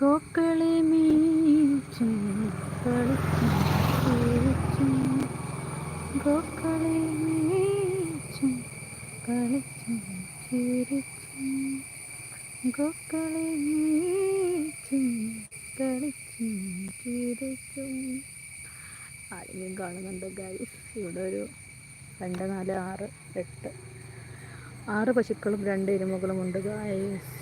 ഗോക്കളെ ഗോക്കളെ ഗോക്കളെ ആരെങ്കിലും കാണുന്നുണ്ടോ ഗൈസ് ഇവിടെ ഒരു രണ്ട് നാല് ആറ് എട്ട്. ആറ് പശുക്കളും രണ്ട് എരുമകളും ഉണ്ട് ഗൈസ്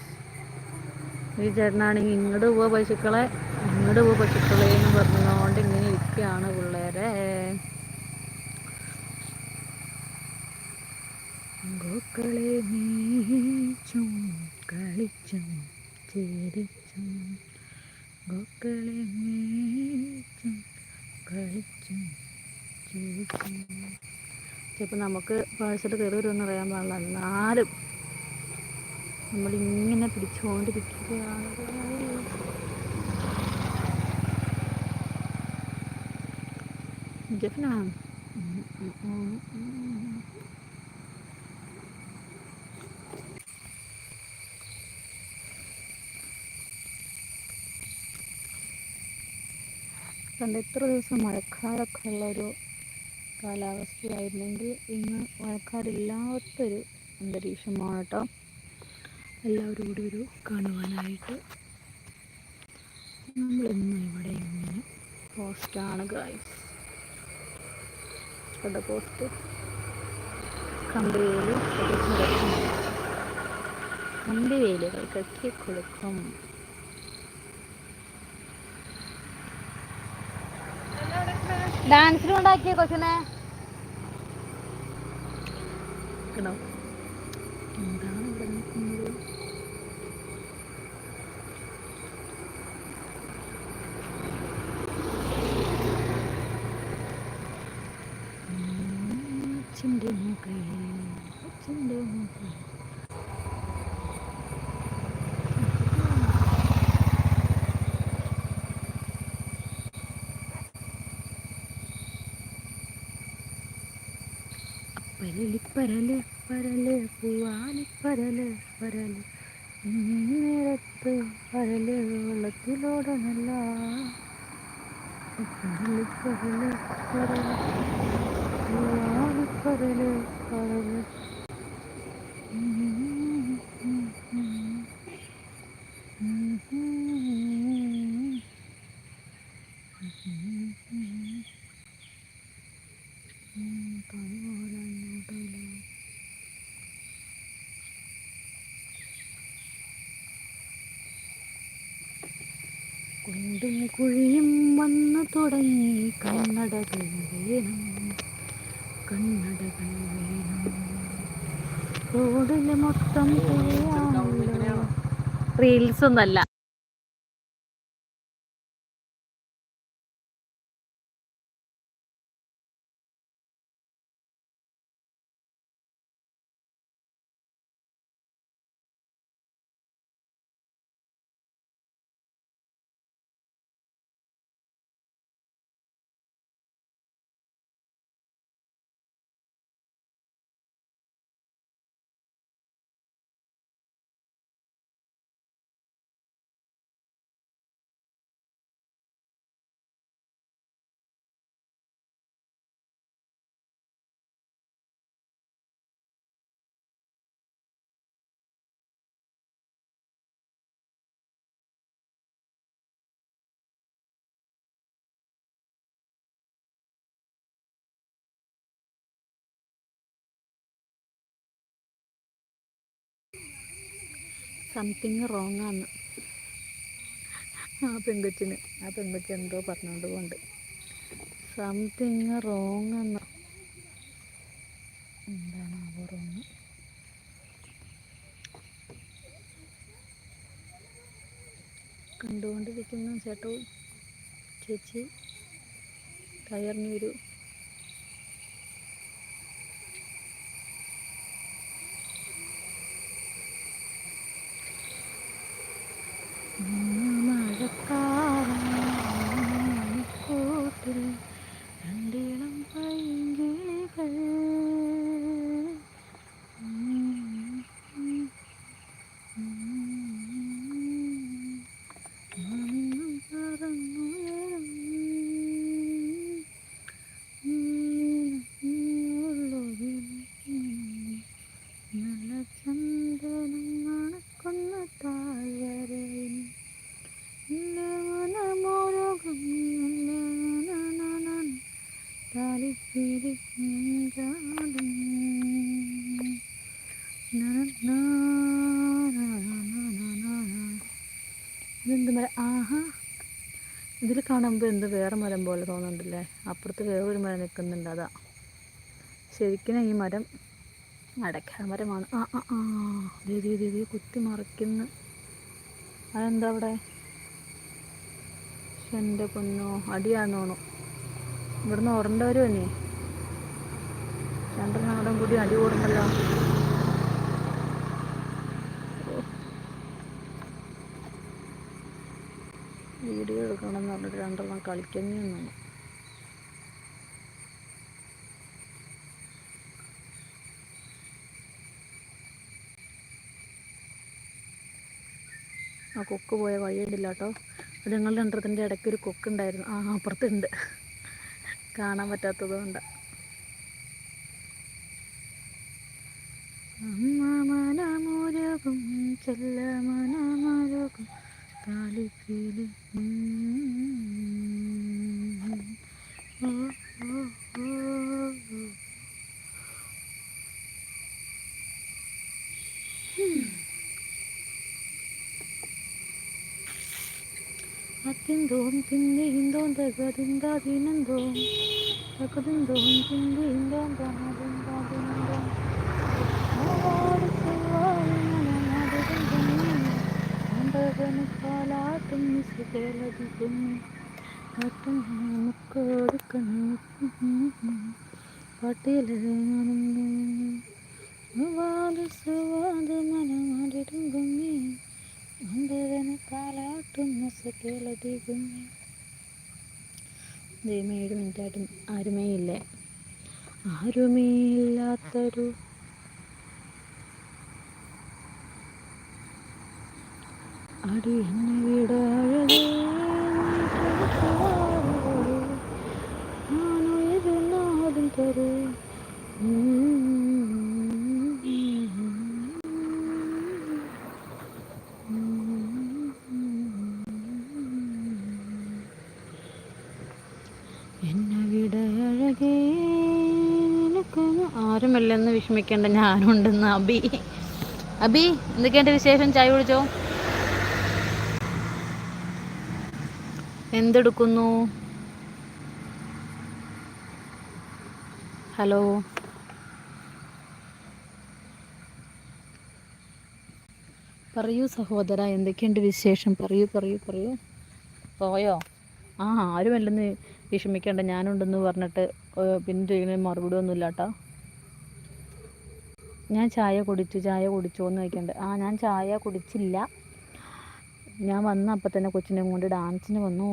ഈ ചേട്ടനാണെങ്കിൽ ഇങ്ങോട്ട് പോവുക പശുക്കളെ. ഇങ്ങോട്ട് പോവുക പശുക്കളെ എന്ന് പറഞ്ഞുകൊണ്ട് ഇങ്ങനെ ഇരിക്കുകയാണ് പിള്ളേരെ. ഗോക്കളെ നീച്ചും കളിച്ചും ചിരിച്ചും ഗോക്കളെ നീച്ചും കളിച്ചും ചിരിച്ചും. ചിലപ്പോൾ നമുക്ക് പാഴ്സൽ കയറി വരുമെന്ന് അറിയാൻ പാടില്ല. എന്നാലും നമ്മളിങ്ങനെ പിടിച്ചുകൊണ്ടിരിക്കുകയാണ് ജഫ്ന. കണ്ട എത്ര ദിവസം മഴക്കാലൊക്കെ ഉള്ളൊരു കാലാവസ്ഥയായിരുന്നെങ്കിൽ ഇന്ന് മഴക്കാരില്ലാത്തൊരു അന്തരീക്ഷമാണ് കേട്ടോ എല്ലാവരും കൂടി ഒരു കാണുവാനായിട്ട് നമ്മളിന്ന് ഇവിടെ ഇങ്ങനെ പോസ്റ്റാണ് ഗായ്സ് കണ്ട പോസ്റ്റ് കമ്പിവേലി കമ്പിവേലികൾ കെട്ടിക്കൊടുക്കും. ഡാൻസിന് ഉണ്ടാക്കിയ കൊച്ചിനെ. കേട്ടോ അച്ഛന്റെ മുകളിൽ പരൽ പരൽ പൂവാലി പരൽ പരൽ നേരത്ത് പരൽ വെള്ളത്തിലോടനല്ല പരൽ പരൽ പരൽ പൂവാലി പരൽ പരൽ കുണ്ടും കുഴിയും വന്നു തുടങ്ങി. കണ്ണടകൾ വേണം. കണ്ണടകൾ വേണം. റോഡിൽ മൊത്തം റീൽസ് ഒന്നല്ല. സംതിങ് റോങ് ആണ് ആ പെങ്കൊച്ചിന് ആ പെങ്കൊച്ചി എന്തോ പറഞ്ഞുകൊണ്ട് പോണ്ട് സംതിങ് റോങ് എന്ന് എന്താണ് ആവോ റോങ് കണ്ടുകൊണ്ടിരിക്കുന്ന ചേട്ടവും ചേച്ചി ടയറിന് വരൂ ഇതിൽ കാണുമ്പോൾ എന്ത് വേറെ മരം പോലെ തോന്നുന്നുണ്ടല്ലേ? അപ്പുറത്ത് വേറൊരു മരം നിൽക്കുന്നുണ്ട് അതാ. ശരിക്കും ഈ മരം അടയ്ക്ക മരമാണ്. ആ ആ ആ. ദീദി ദീദി കുത്തി മറിക്കുന്നു. അതെന്താ അവിടെ? എന്റെ പൊന്നോ അടിയാന്ന് തോന്നുന്നു. ഇവിടുന്ന് ഉറണ്ട രണ്ടും രണ്ടെണ്ണാടും കൂടി അടി കൂടുന്നല്ലോ വീഡിയോ എടുക്കണം എന്ന് പറഞ്ഞിട്ട് രണ്ടെണ്ണം കളിക്കുന്നതാണ് ആ കൊക്ക് പോയ വഴിയുണ്ടില്ല കേട്ടോ അത് ഞങ്ങൾ രണ്ടത്തിന്റെ ഇടയ്ക്ക് ഒരു കൊക്ക് ഉണ്ടായിരുന്നു ആ അപ്പുറത്തുണ്ട്. കാണാൻ പറ്റാത്തത് കൊണ്ട്. അമ്മ മനമൊരുകും ചെല്ല അത്തിന്തോം തിന്നിന്തോം തകതിന്താതിനന്തോം തകതിന്തോം തിന്നിന്തോം തകതിന്താതിനന്തോം കാലാട്ടും മിസുകേലതിക്കും കാട്ടും മുക്കോടുക്കണു പാട്ടിലെ സുവാദ മനമാടിടും ഗുമ്മി അന്തവന കാലാട്ടും മിസുകേലതിക്കും ദൈവം ഏഴ് മിനിറ്റായിട്ടും ആരുമേ ഇല്ലേ? ആരുമേ ഇല്ലാത്തൊരു അടി എന്നെ വിട ആരുമല്ലെന്ന് വിഷമിക്കേണ്ട ഞാനുണ്ടെന്ന് അബി. അബി എന്തൊക്കെയാണ്ട് വിശേഷം? ചായ കുടിച്ചോ? എന്തെടുക്കുന്നു? ഹലോ. പറയൂ സഹോദര എന്തൊക്കെയുണ്ട് വിശേഷം? പറയൂ പറയൂ പറയൂ. പോയോ? ആ ആരുമല്ലെന്ന് വിഷമിക്കേണ്ട ഞാനുണ്ടെന്ന് പറഞ്ഞിട്ട് പിന്നെ ചോദിക്കുന്നതിന് മറുപടി ഒന്നുമില്ല കേട്ടോ ഞാൻ ചായ കുടിച്ചു ചായ കുടിച്ചോ എന്ന് ചോദിക്കുന്നുണ്ട് ആ ഞാൻ ചായ കുടിച്ചില്ല. ഞാൻ വന്ന അപ്പം തന്നെ കൊച്ചിനെ കൊണ്ട് ഡാൻസിന് വന്നു.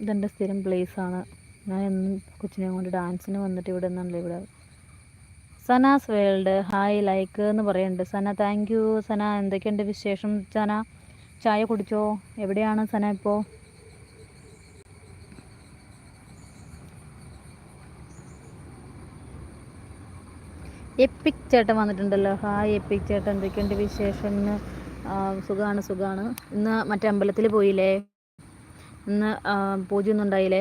ഇതെന്റെ സ്ഥിരം പ്ലേസാണ് ഞാൻ എന്നും കൊച്ചിനെ കൊണ്ട് ഡാൻസിന് വന്നിട്ട് ഇവിടെ നിന്നല്ലേ ഇവിടെ. സനാസ് വേൾഡ് ഹായ് ലൈക്ക് എന്ന് പറയുന്നുണ്ട് സന താങ്ക് യു സന എന്തൊക്കെയുണ്ട് വിശേഷം? സന ചായ കുടിച്ചോ? എവിടെയാണ് സന ഇപ്പോൾ എപ്പിക് ചേട്ടൻ വന്നിട്ടുണ്ടല്ലോ. ഹായ് എപ്പിക് ചേട്ടൻ എന്തൊക്കെയുണ്ട് വിശേഷം? ഇന്ന് സുഖമാണ് സുഖമാണ് ഇന്ന് മറ്റേ അമ്പലത്തിൽ പോയില്ലേ? ഇന്ന് പൂജ പൂജയൊന്നും ഉണ്ടായില്ലേ?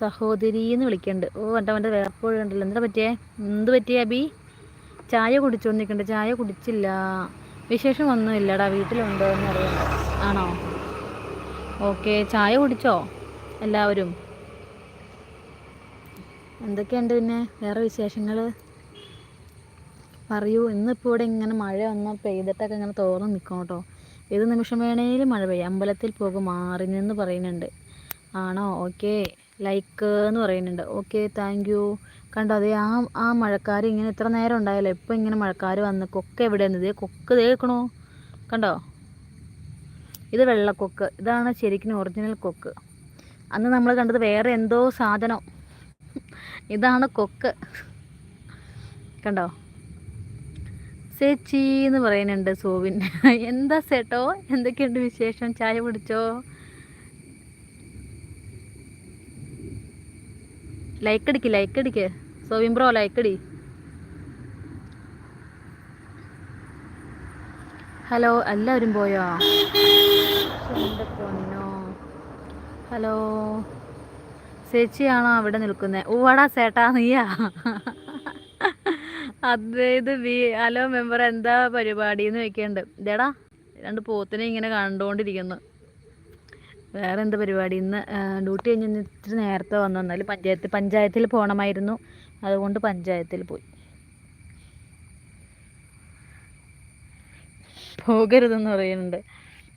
സഹോദരി എന്ന് വിളിക്കുന്നുണ്ട് ഓ എന്റെ അവന്റെ വേർപ്പോഴും ഉണ്ടല്ലോ. എന്താ പറ്റിയേ? എന്ത് പറ്റിയേ അബി? ചായ കുടിച്ചു നിൽക്കണ്ട് ചായ കുടിച്ചില്ല. വിശേഷം ഒന്നുമില്ലടാ വീട്ടിലുണ്ടോ എന്ന് അറിയാം ആണോ? ഓക്കെ. ചായ കുടിച്ചോ? എല്ലാവരും? എന്തൊക്കെയുണ്ട് പിന്നെ? വേറെ വിശേഷങ്ങൾ പറയൂ ഇന്നിപ്പോൾ ഇവിടെ ഇങ്ങനെ മഴ ഒന്ന് പെയ്തിട്ടൊക്കെ ഇങ്ങനെ തോർന്ന് നിൽക്കണം കേട്ടോ ഏത് നിമിഷം വേണേലും മഴ പെയ്യും. അമ്പലത്തിൽ പോകും. മാറി നിന്ന് പറയുന്നുണ്ട്. ആണോ? ഓക്കെ. ലൈക്ക് എന്ന് പറയുന്നുണ്ട്. Okay thank you. കണ്ടോ? അതേ ആ ആ മഴക്കാർ ഇങ്ങനെ ഇത്ര നേരം ഉണ്ടായല്ലോ. ഇപ്പം ഇങ്ങനെ മഴക്കാർ വന്ന് കൊക്ക് എവിടെയാണ് ഇതേ കൊക്ക് തേക്കണോ കണ്ടോ? ഇത് വെള്ളക്കൊക്ക്. ഇതാണ് ശരിക്കും ഒറിജിനൽ കൊക്ക്. അന്ന് നമ്മൾ കണ്ടത് വേറെ എന്തോ സാധനം. ഇതാണ് കൊക്ക്. കണ്ടോ? സെച്ചി എന്ന് പറയുന്നുണ്ട് സോവിൻ. എന്താ സെട്ടോ? എന്തൊക്കെയുണ്ട് വിശേഷം? ചായ കുടിച്ചോ? ലൈക്ക് അടിക്ക് ലൈക്ക് അടിക്ക്. സോവിൻ ബ്രോ ലൈക്ക് അടി. ഹലോ എല്ലാവരും പോയോ? പൊന്നോ ഹലോ ചേച്ചിയാണോ അവിടെ നിൽക്കുന്നത് ഓടാ ചേട്ടാ നീയാ. അദ്വൈത് വി അലോ മെമ്പർ എന്താ പരിപാടി എന്ന് ചോദിക്കുന്നുണ്ട് ഇതേടാ രണ്ട് പോത്തിനെ ഇങ്ങനെ കണ്ടുകൊണ്ടിരിക്കുന്നു വേറെ എന്താ പരിപാടി? ഇന്ന് ഡ്യൂട്ടി കഴിഞ്ഞ് ഇച്ചിരി നേരത്തെ വന്നു. എന്നാൽ പഞ്ചായത്ത് പഞ്ചായത്തിൽ പോകണമായിരുന്നു അതുകൊണ്ട് പഞ്ചായത്തിൽ പോയി. പോകരുതെന്ന് പറയുന്നുണ്ട്.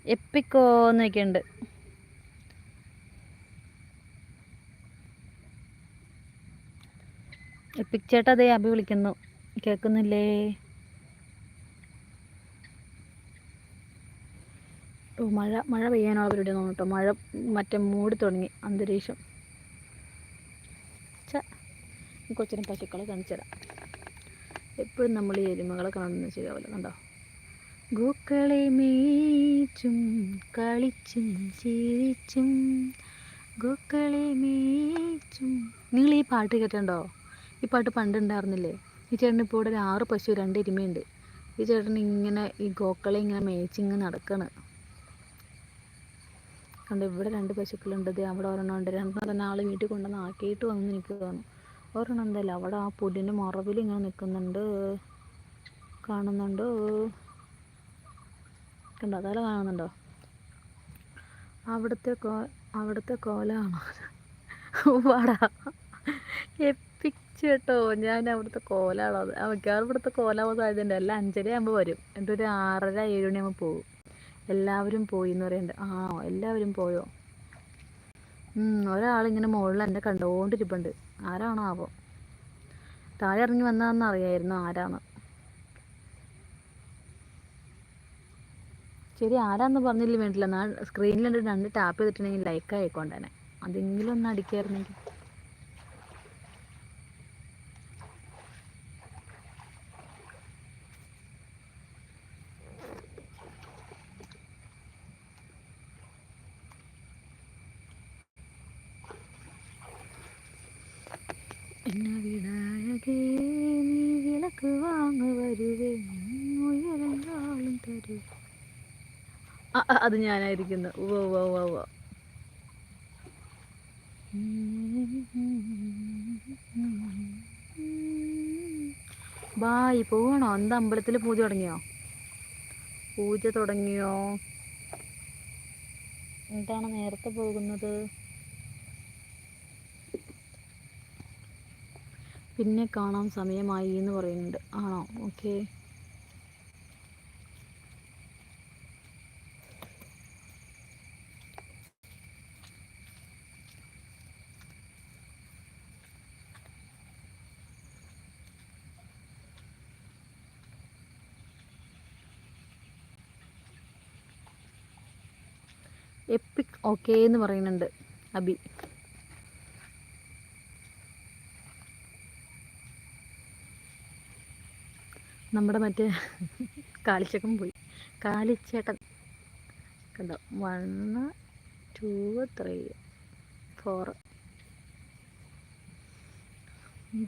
എപ്പിക്കോ എന്നൊക്കെയുണ്ട് എപ്പിക് ചേട്ടാ അതേ അഭി വിളിക്കുന്നു. കേൾക്കുന്നില്ലേ ഓ മഴ മഴ പെയ്യാനുള്ള പരിപാടി തോന്നുന്നു കേട്ടോ മഴ മറ്റേ മൂടി തുടങ്ങി അന്തരീക്ഷം. ച കൊച്ചിനും പശുക്കളെ കാണിച്ചു തരാം. എപ്പോഴും നമ്മൾ ഈ എരുമകളെ കാണുന്നത് ശരിയാവില്ല കണ്ടോ? ഗോക്കളെ മേച്ചും കളിച്ചും ജീവിച്ചും ഗോക്കളെ മേച്ചും നിങ്ങൾ ഈ പാട്ട് കേട്ടിട്ടുണ്ടോ? ഈ പാട്ട് പണ്ട് ഉണ്ടായിരുന്നില്ലേ? ഈ ചേട്ടൻ ഇപ്പോൾ ഇവിടെ ഒരു ആറ് പശു രണ്ട് എരുമയുണ്ട്. ഈ ചേട്ടൻ ഇങ്ങനെ ഈ ഗോക്കളെ ഇങ്ങനെ മേച്ചിങ് നടക്കണ്. കണ്ട് ഇവിടെ രണ്ട് പശുക്കളുണ്ട്. ഇത് അവിടെ ഒരെണ്ണം ഉണ്ട്. രണ്ടെണ്ണം തന്നെ ആൾ വീട്ടിൽ കൊണ്ടുവന്ന് ആക്കിയിട്ട് വന്ന് നിൽക്കുകയാണ്. ഒരെണ്ണം എന്തായാലും അവിടെ ആ പുല്ലിന്റെ മറവിൽ ഇങ്ങനെ നിൽക്കുന്നുണ്ട്. കാണുന്നുണ്ട്. കണ്ടോ അതല്ല കാണുന്നുണ്ടോ? അവിടുത്തെ കോ അവിടുത്തെ കോലാണോ? വാടാ എപ്പിച്ചു കേട്ടോ ഞാൻ അവിടുത്തെ കോലാളത് മിക്കവാറും ഇവിടുത്തെ കോലാവാൻ സാധ്യതയുണ്ട്. എല്ലാം അഞ്ചര ആകുമ്പോൾ വരും. എന്നിട്ട് ഒരു ആറര ഏഴ് മണിയാകുമ്പോൾ പോകും എല്ലാവരും പോയി എന്ന് പറയുന്നുണ്ട് ആ എല്ലാവരും പോയോ? ഒരാളിങ്ങനെ മുകളിൽ എന്നെ കണ്ടുകൊണ്ടിരിപ്പുണ്ട് ആരാണോ ആവോ താഴെ ഇറങ്ങി വന്നതെന്ന് അറിയായിരുന്നു ആരാണ്. ശരി ആരാന്ന് പറഞ്ഞില്ല വേണ്ടില്ല സ്ക്രീനിൽ രണ്ട് ടാപ്പ് ചെയ്തിട്ടുണ്ടെങ്കിൽ ലൈക്ക് ആയിക്കൊണ്ടേനെ അതെങ്കിലും ഒന്ന് അടിക്കായിരുന്നെങ്കിൽ എന്നെ വിടാഴകേ നീ വിളക്ക് വാങ്ങ വരുവേ ഉയരങ്കാളും തരൂ അത് ഞാനായിരിക്കുന്നു. ഉവ ഉവ ഉവ ഉവ ബായ് പോകണോ എന്താ അമ്പലത്തിൽ പൂജ തുടങ്ങിയോ? പൂജ തുടങ്ങിയോ? എന്താണ് നേരത്തെ പോകുന്നത്? പിന്നെ കാണാൻ സമയമായി എന്ന് പറയുന്നുണ്ട്. ആണോ? ഓക്കെ എപ്പിക് ഓക്കെ എന്ന് പറയുന്നുണ്ട് അബി. നമ്മുടെ മറ്റേ കാലിച്ചക്കൻ പോയി. കാലിച്ചേട്ടൻ കണ്ടോ? വണ് ടു ത്രീ ഫോർ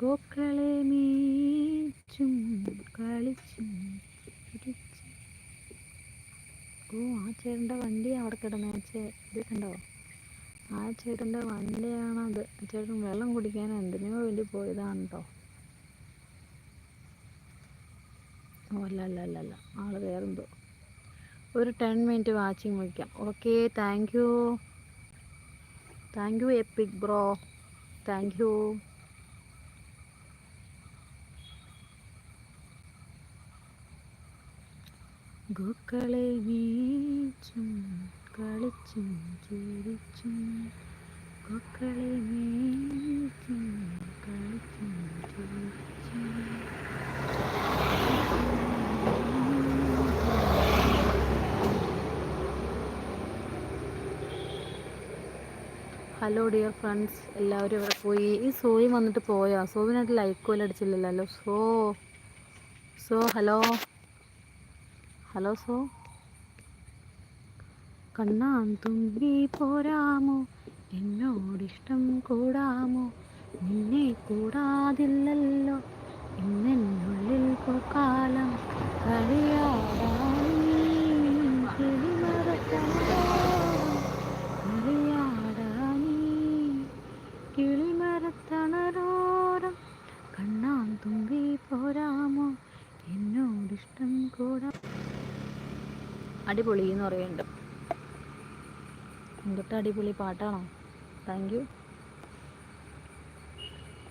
ഗോക്കളെ മീച്ചും കളിച്ചും ഓ ആ ചേട്ടന്റെ വണ്ടി അവിടെ കിടന്നു ചേ ഇത് കണ്ടോ? ആ ചേട്ടന്റെ വണ്ടിയാണത്. ചേട്ടൻ വെള്ളം കുടിക്കാൻ എന്തിനോ വേണ്ടി പോയതാണ് ഓ അല്ല അല്ല അല്ല അല്ല. ആൾ വേറെന്തോ. ഒരു ടെൻ മിനിറ്റ് വാച്ചിങ് വയ്ക്കാം okay thank you. Thank you epic bro. Thank you. ഗോക്കളെ മേച്ചും കളിച്ചും ചിരിച്ചും ഗോക്കളെ മേച്ചും കളിച്ചും ചിരിച്ചും ഹലോ ഡിയർ ഫ്രണ്ട്സ് എല്ലാവരും ഇവിടെ പോയി. ഈ സോയി വന്നിട്ട് പോയോ? സോവിനായിട്ട് ലൈക്ക് പോലും അടിച്ചില്ലല്ലോ. So so hello hello so. കണ്ണാൻ തുമ്പി പോരാമോ? എന്നോടിഷ്ടം കൂടാമോ? നിന്നെ കൂടാതില്ലല്ലോ. ഇന്നെന്നുള്ളിൽ പോക്കാലം കളിയാടാൻ അടിപൊളി എന്ന് പറയുന്നുണ്ട്. എന്തൊട്ട് അടിപൊളി പാട്ടാണോ? താങ്ക് യു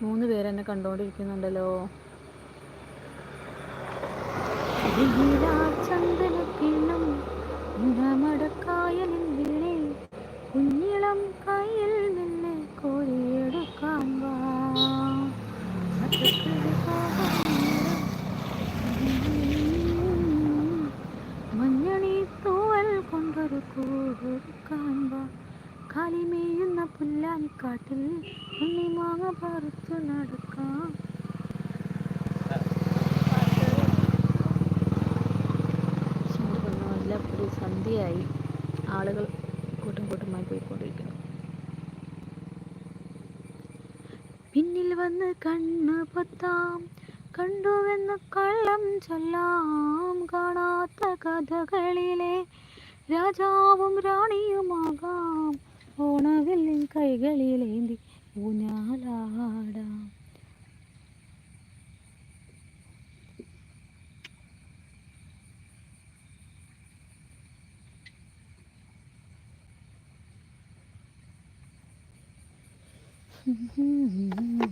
മൂന്ന് പേരെന്നെ കണ്ടുകൊണ്ടിരിക്കുന്നുണ്ടല്ലോ ചന്ദനക്കിണ്ണം മടക്കായലിൽ ഓണവില്ലിൻ കൈകളിലേന്തി ഊഞ്ഞാലാടാം പിന്നിൽ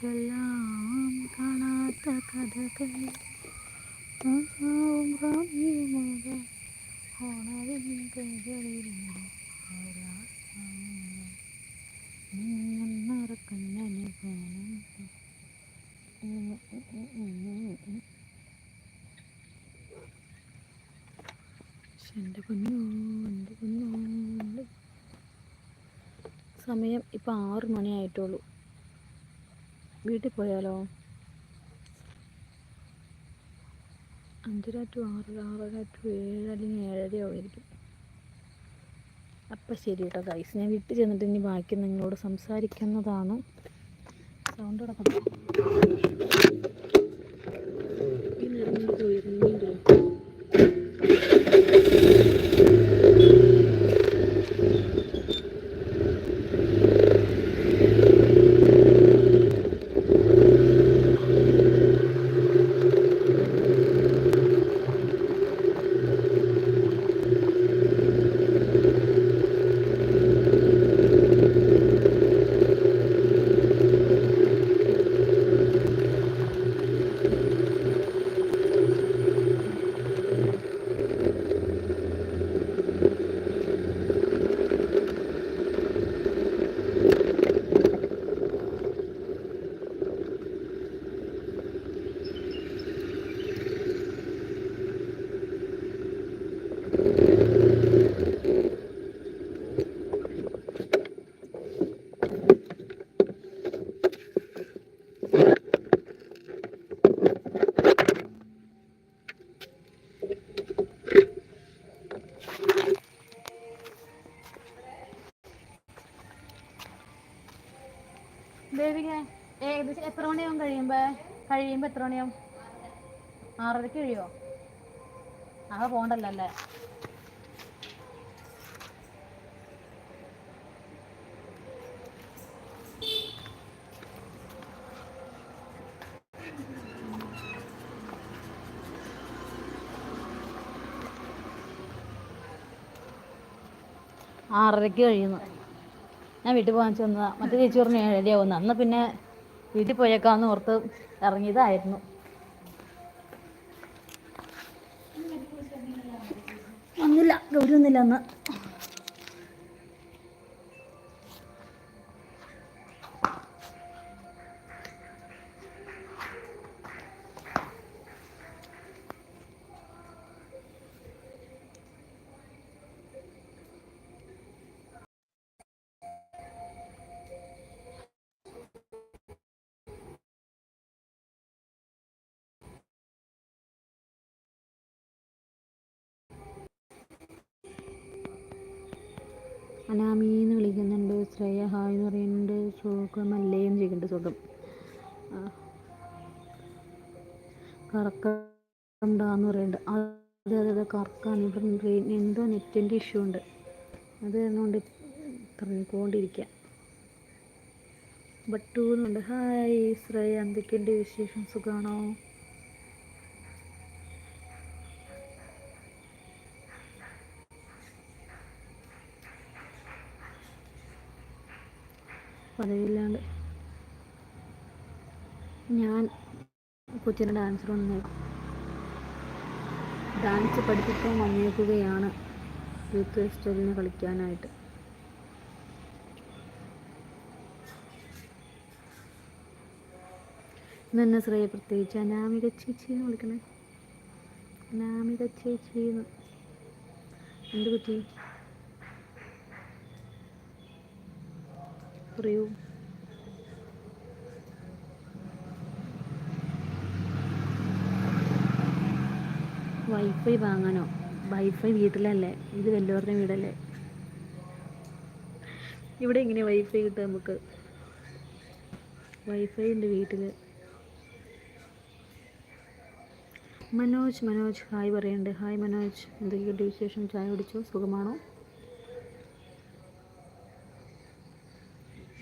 ചൊല്ലാം കാണാത്ത കഥകൾ. എന്റെ കുഞ്ഞു എന്റെ കുഞ്ഞു. സമയം ഇപ്പം ആറ് മണിയായിട്ടുള്ളൂ വീട്ടിൽ പോയാലോ? അഞ്ചര ടു ആറ് ആറര ടു ഏഴ് അല്ലെങ്കിൽ ഏഴരയോ അപ്പം ശരി കേട്ടോ ഗൈസ് ഞാൻ വീട്ടിൽ ചെന്നിട്ട് ഇനി ബാക്കി നിങ്ങളോട് സംസാരിക്കുന്നതാണ്. സൗണ്ട് കിടക്കുന്നു ഈ നിറഞ്ഞു പോയി ഇറങ്ങിയില്ലേ ദേവിക ഏകദേശം എത്ര കഴിയുമ്പോ കഴിയുമ്പോ എത്ര മണിയാവും? ആറരക്ക് കഴിയുമോ ആകെ പോണ്ടല്ലോ അല്ലേ? ആറരയ്ക്ക് കഴിയുന്നു. ഞാൻ വീട്ടിൽ പോകാൻ ചെന്നതാ മറ്റേ ചേച്ചി പറഞ്ഞു ഏഴരയാവുന്നു അന്ന് പിന്നെ വീട്ടിൽ പോയേക്കാന്ന് ഓർത്ത് ഇറങ്ങിയതായിരുന്നു. വന്നില്ല ഗൗരി വന്നില്ല അന്ന്. അനാമീന്ന് വിളിക്കുന്നുണ്ട്. ശ്രേയ ഹായ് എന്ന് പറയുന്നുണ്ട്. സുഖമല്ലേന്ന് ചെയ്യുന്നുണ്ട് സുഖം. കറക്കണ്ടാന്ന് പറയുന്നുണ്ട്. അതെ അതെ അതെ. കറക്കാണ്. ഇവിടെ എന്തോ നെറ്റിന്റെ ഇഷ്യൂ ഉണ്ട്. അത് എന്നുകൊണ്ട് പറഞ്ഞുകൊണ്ടിരിക്കുക. ബട്ടൂന്നുണ്ട് ഹായ് ശ്രേയ. എന്തൊക്കെയുണ്ട് വിശേഷം? സുഖമാണോ? പതിവില്ലാണ്ട് ഞാൻ കൊച്ചിന്റെ ഡാൻസർ വന്ന് ഡാൻസ് പഠിപ്പിക്കാൻ വന്നേക്കുകയാണ്. യൂത്ത് ഫെസ്റ്റിവലിന് കളിക്കാനായിട്ട്. ഇന്ന് ശ്രേയ പ്രത്യേകിച്ച്? അനാമിക ചേച്ചി എന്ന് വിളിക്കണേ? അനാമിക ചേച്ചി എന്ത് പറ്റി? പറയൂ. വൈഫൈ വാങ്ങാനോ? വൈഫൈ വീട്ടിലല്ലേ? ഇത് വല്ലവരുടെ വീടല്ലേ? ഇവിടെ ഇങ്ങനെ വൈഫൈ കിട്ടുക നമുക്ക്? വൈഫൈ ഉണ്ട് വീട്ടിൽ മനോജ് മനോജ് ഹായ് പറയുന്നുണ്ട് ഹായ് മനോജ്. എന്തൊക്കെയുണ്ട് വിശേഷം? ചായ കുടിച്ചോ? സുഖമാണോ?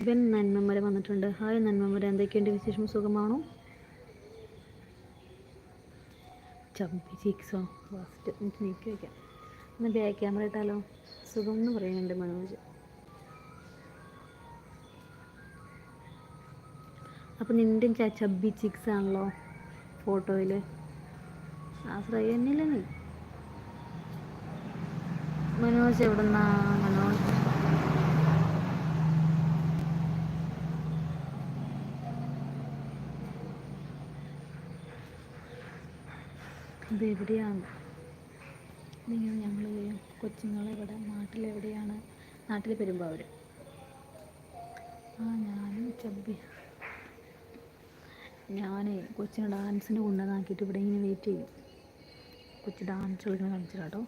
ഇവൻ നന്മമര വന്നിട്ടുണ്ട്. ഹായ് നന്മമര എന്തൊക്കെയുണ്ട് വിശേഷം? സുഖമാണോ? ചമ്പി ചീക്സോ. ഫസ്റ്റ് നീക്കി വയ്ക്കാം ഒന്ന് ബാക്ക് ക്യാമറ ഇട്ടാലോ? സുഖം എന്ന് പറയുന്നുണ്ട് മനോജ്. അപ്പം നിന്റെ ചബ്ബി ചിക്സ് ആണല്ലോ ഫോട്ടോയിൽ ആ ശ്രയ നീ? മനോജ് എവിടെന്നാ? മനോജ് ഇത് എവിടെയാണ്? നിങ്ങൾ ഞങ്ങൾ കൊച്ചുങ്ങളെവിടെ നാട്ടിലെവിടെയാണ് നാട്ടിൽ പെരുമ്പാവൂർ ആ ഞാനും ചബ്ബി ഞാനേ കൊച്ചിനെ ഡാൻസിന് കൊണ്ടുവന്നാക്കിയിട്ട് ഇവിടെ ഇങ്ങനെ വെയിറ്റ് ചെയ്യും. കൊച്ചു ഡാൻസ് കളിക്കുന്ന കാണിച്ചു കേട്ടോ